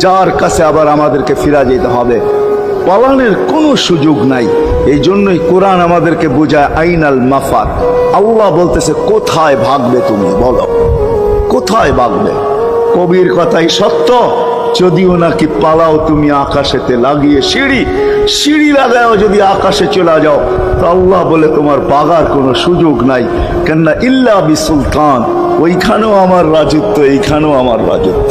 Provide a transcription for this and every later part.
যার কাছে আবার আমাদেরকে ফিরা যেতে হবে। পালানের কোনো সুযোগ নাই। এই জন্যই কোরআন আমাদেরকে বোঝায়, আইনাল মাফার আল্লাহ বলতেছে, কোথায় ভাগবে তুমি? বলো। কোথায় ভাগবে? কবির কথাই সত্য। যদিও নাকি পালাও তুমি আকাশেতে লাগিয়ে সিঁড়ি সিঁড়ি লাগাও যদি আকাশে চলে যাও, তো আল্লাহ বলে তোমার বাগার কোনো সুযোগ নাই। কেননা ইল্লা বি সুলতান ওইখানেও আমার রাজত্ব, এইখানেও আমার রাজত্ব।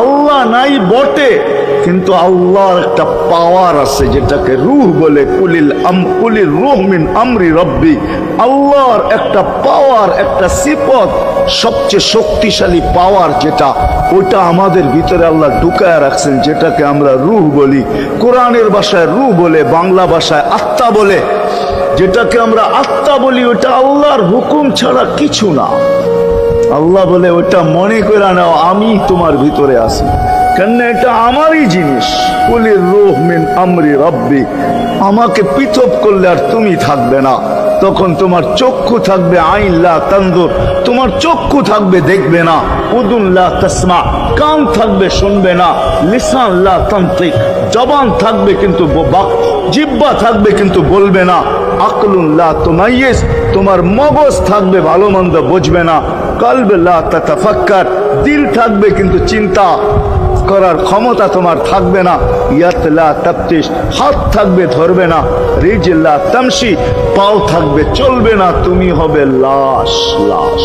আল্লাহ নাই বটে, কিন্তু আল্লাহর একটা পাওয়ার আছে যেটাকে রুহ বলে, কুলিল আম কুলিল রুহ মিন আমরি রব্বি। আল্লাহর একটা পাওয়ার একটা সিপত সবচেয়ে শক্তিশালী পাওয়ার যেটা ওটা আমাদের ভিতরে আল্লাহ ঢুকায় রাখছেন, যেটাকে আমরা রুহ বলি। কোরআনের ভাষায় রুহ বলে, বাংলা ভাষায় আত্মা বলে। যেটাকে আমরা আত্মা বলি ওটা আল্লাহর হুকুম ছাড়া কিছু না। আল্লাহ বলে, ওটা মনে করে নাও, আমি তোমার ভিতরে আছি। কেন এটা আমারই জিনিস। কুলির রুহ মিন আমরি রব্বি। আমাকে পৃথক করলে আর তুমি থাকবে না। তখন তোমার চক্ষু থাকবে, আইন লা তানজুর। তোমার চক্ষু থাকবে, দেখবে না। উদুন লা তাসমা। কান থাকবে, শুনবে না। লিসান লা তান্ত্রিক। জবান থাকবে, কিন্তু জিব্বা থাকবে, কিন্তু বলবে না। আকলুন লা তুমাইয়েস তোমার মগজ থাকবে, ভালো মন্দ বুঝবে না। দিল থাকবে কিন্তু চিন্তা করার ক্ষমতা তোমার থাকবে না। ইয়াতলা তাপ্তিস হাত থাকবে ধরবে না। রিজিল্লা তামসি পাও থাকবে, চলবে না। তুমি হবে লাশ লাশ।